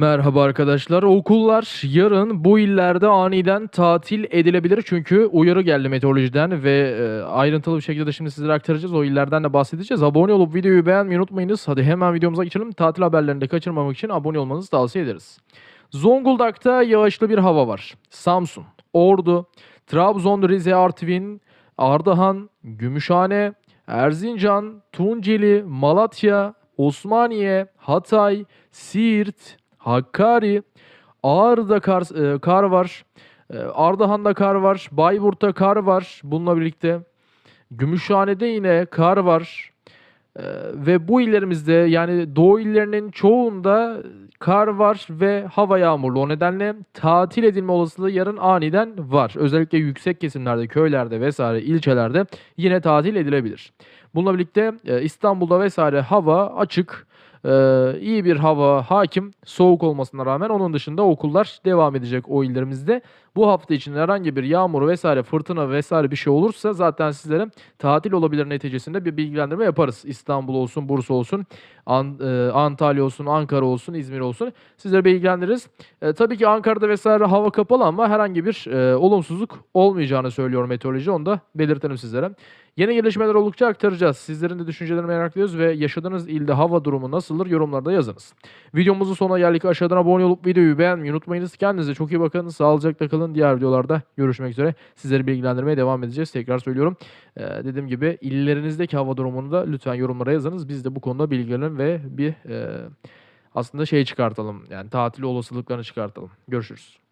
Merhaba arkadaşlar. Okullar yarın bu illerde aniden tatil edilebilir. Çünkü uyarı geldi meteorolojiden ve e, ayrıntılı bir şekilde de şimdi sizlere aktaracağız. O illerden de bahsedeceğiz. Abone olup videoyu beğenmeyi unutmayınız. Hadi hemen videomuza geçelim. Tatil haberlerini de kaçırmamak için abone olmanızı tavsiye ederiz. Zonguldak'ta yağışlı bir hava var. Samsun, Ordu, Trabzon, Rize, Artvin, Ardahan, Gümüşhane, Erzincan, Tunceli, Malatya, Osmaniye, Hatay, Siirt, Hakkari, Ağrı'da kar, e, kar var. E, Ardahan'da kar var. Bayburt'ta kar var bununla birlikte. Gümüşhane'de yine kar var. E, ve bu illerimizde yani doğu illerinin çoğunda kar var ve hava yağmurlu. O nedenle tatil edilme olasılığı yarın aniden var. Özellikle yüksek kesimlerde, köylerde vesaire ilçelerde yine tatil edilebilir. Bununla birlikte e, İstanbul'da vesaire hava açık. Ee, iyi bir hava hakim soğuk olmasına rağmen onun dışında okullar devam edecek o illerimizde. Bu hafta için herhangi bir yağmur vesaire fırtına vesaire bir şey olursa zaten sizlere tatil olabilir neticesinde bir bilgilendirme yaparız. İstanbul olsun, Bursa olsun, e, Antalya olsun, Ankara olsun, İzmir olsun sizlere bilgilendiririz. E, tabii ki Ankara'da vesaire hava kapalı ama herhangi bir e, olumsuzluk olmayacağını söylüyor meteoroloji. Onu da belirtelim sizlere. Yeni gelişmeler oldukça aktaracağız. Sizlerin de düşüncelerini merak ediyoruz ve yaşadığınız ilde hava durumu nasıldır yorumlarda yazınız. Videomuzun sonuna geldik. Aşağıdan abone olup videoyu beğenmeyi unutmayınız. Kendinize çok iyi bakın. Sağlıcakla kalın. Diğer videolarda görüşmek üzere. Sizleri bilgilendirmeye devam edeceğiz. Tekrar söylüyorum. Ee, dediğim gibi illerinizdeki hava durumunu da lütfen yorumlara yazınız. Biz de bu konuda bilgilenelim ve bir e, aslında şey çıkartalım. Yani tatil olasılıklarını çıkartalım. Görüşürüz.